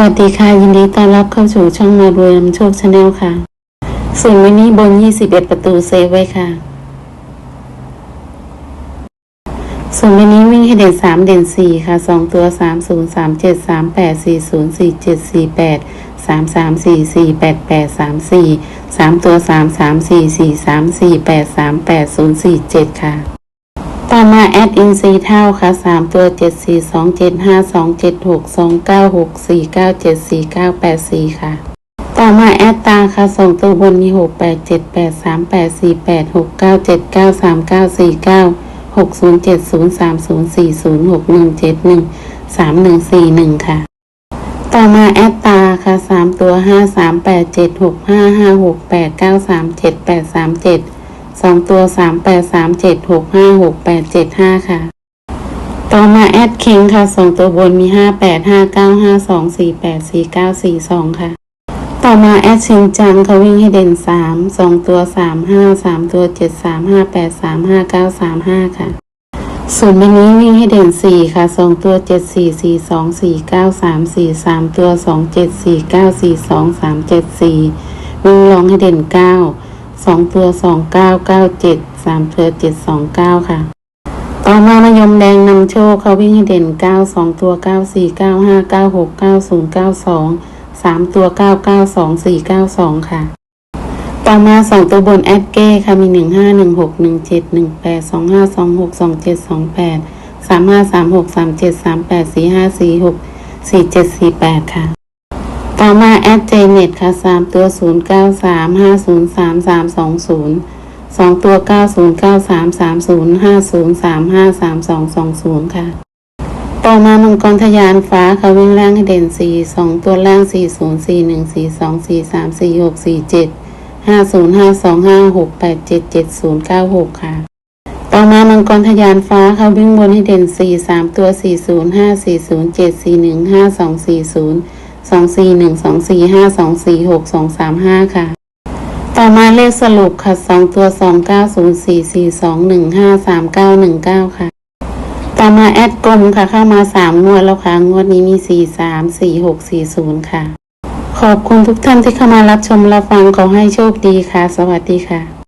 วัสดีค่ะ ยินดีต้อนรับเข้าสู่ช่องมารวยนำโชคชาแนลค่ะส่วนวันนี้บน 21 ประตูเซฟไว้ค่ะ ส่วนวันนี้วิ่งให้เด่น 3 เด่น 4 ค่ะ 2 ตัว 3 0 3 7 3 8 4 0 4 7 4 8 3 3 4 4 8 8 3 4 3 ตัว 3 3 4 4 3 4 8 3 8 0 4 7 ค่ะ ต่อมาแอดอินซีเท่าค่ะสามตัวเจ็ดสี่สองเจ็ดห้าสองเจ็ดหกสองเก้าหกสี่เก้าเจ็ดสี่เก้าแปดสี่ค่ะ ต่อมาแอดตาค่ะสองตัวบนมีหกแปดเจ็ดแปดสามแปดสี่แปดหกเก้าเจ็ดเก้าสามเก้าสี่เก้าหกศูนย์เจ็ดศูนย์สามศูนย์สี่ศูนย์หกหนึ่งเจ็ดหนึ่งสามหนึ่งสี่หนึ่งค่ะ ต่อมาแอดตาค่ะสามตัวห้าสามแปดเจ็ดหกห้าห้าหกแปดเก้าสามเจ็ดแปดสามเจ็ด สองตัวสามแปดสามเจ็ดหกห้าหกแปดเจ็ดห้าค่ะ ต่อมาแอดคิงค่ะสองตัวบนมีห้าแปดห้าเก้าห้าสองสี่แปดสี่เก้าสี่สองค่ะ ต่อมาแอดชิงจังเขาวิ่งให้เด่นสามสองตัวสามห้าสามตัวเจ็ดสามห้าแปดสามห้าเก้าสามห้าค่ะส่วนวันนี้วิ่งให้เด่นสี่ค่ะสองตัวเจ็ดสี่สี่สองสี่เก้าสามสี่สามตัวสองเจ็ดสี่เก้าสี่สองสามเจ็ดสี่วิ่งลองให้เด่นเก้า สองตัวสองเก้าเก้าเจ็ดสามตัวเจ็ดสองเก้าค่ะ ต่อมามายมแดงนำโชคเขาวิ่งให้เด่นเก้าสองตัวเก้าสี่เก้าห้าเก้าหกเก้าศูนย์เก้าสองสามตัวเก้าเก้าสองสี่เก้าสองค่ะ ต่อมาสองตัวบนแอดเก้ค่ะมีหนึ่งห้าหนึ่งหกหนึ่งเจ็ดหนึ่งแปดสองห้าสองหกสองเจ็ดสองแปดสามห้าสามหกสามเจ็ดสามแปดสี่ห้าสี่หกสี่เจ็ดสี่แปดค่ะ ต่อมาแอดเจเน็ตค่ะสามตัวศูนย์เก้าสามห้าศูนย์สามสามสองศูนย์สองตัวเก้าศูนย์เก้าสามสามศูนย์ห้าศูนย์สามห้าสามสองสองศูนย์ค่ะ ต่อมามังกรทยานฟ้าค่ะวิ่งล่งให้เด่นสี่สองตัวแรางสี่ศูนย์สี่หนึ่งสี่สองสี่สามสี่หกสี่เจ็ดห้าศูนย์ห้าสองห้าหกแปดเจ็ดเจ็ดศูนย์เก้าหกค่ะต่อมามังกรทยานฟ้าเขาวิ่งบนให้เด่นสี่สามตัวสี่ศูนย์ห้าสี่ศูนย์เจ็ดสี่หนึ่งห้าสองสี่ศูนย์ สองสี่หนึ่งสองสี่ห้าสองสี่หกสองสามห้าค่ะ ต่อมาเลขสรุปค่ะสองตัวสองเก้าศูนย์สี่สี่สองหนึ่งห้าสามเก้าหนึ่งเก้าค่ะ ต่อมาแอดกลมค่ะเข้ามาสามงวดแล้วค่ะงวดนี้มีสี่สามสี่หกสี่ศูนย์ค่ะ ขอบคุณทุกท่านที่เข้ามารับชมรับฟังขอให้โชคดีค่ะ สวัสดีค่ะ